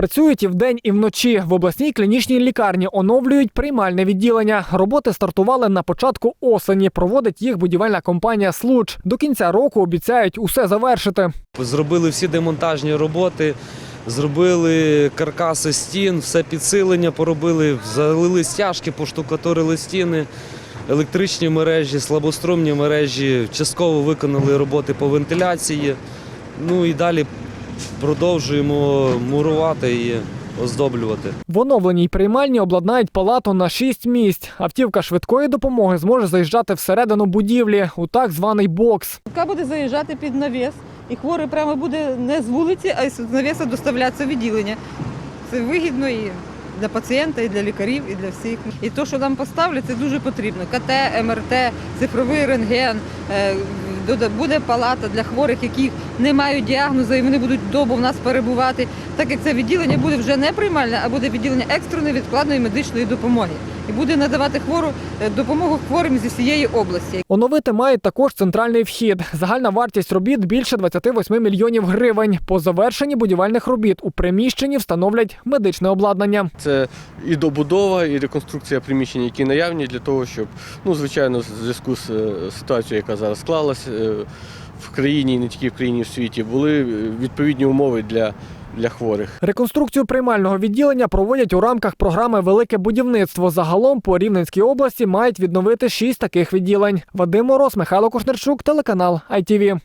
Працюють і вдень, і вночі. В обласній клінічній лікарні оновлюють приймальне відділення. Роботи стартували на початку осені. Проводить їх будівельна компанія Случ. До кінця року обіцяють усе завершити. Зробили всі демонтажні роботи, зробили каркаси стін, все підсилення поробили, залили стяжки, поштукатурили стіни, електричні мережі, слабострумні мережі, частково виконали роботи по вентиляції. Ну і далі продовжуємо мурувати і оздоблювати. В оновленій приймальні обладнають палату на 6 місць. Автівка швидкої допомоги зможе заїжджати всередину будівлі у так званий бокс. Яка буде заїжджати під навіс, і хворий прямо буде не з вулиці, а з навіса доставлятися в відділення. Це вигідно і для пацієнта, і для лікарів, і для всіх. І те, що нам поставлять, це дуже потрібно. КТ, МРТ, цифровий рентген. Буде палата для хворих, які не мають діагнозу, і вони будуть добу в нас перебувати, так як це відділення буде вже не приймальне, а буде відділення екстреної відкладної медичної допомоги. І буде надавати хвору е, допомогу хворим зі всієї області. Оновити мають також центральний вхід. Загальна вартість робіт більше 28 мільйонів гривень. По завершенні будівельних робіт у приміщенні встановлять медичне обладнання. Це і добудова, і реконструкція приміщень, які наявні для того, щоб, ну, звичайно, в зв'язку з е, ситуацією, яка зараз склалась е, в країні, і не тільки в країні, і в світі, були відповідні умови для, для хворих. Реконструкцію приймального відділення проводять у рамках програми Велике будівництво. Загалом по Рівненській області мають відновити шість таких відділень. Вадим Мороз, Михайло Кушнерчук, телеканал ITV.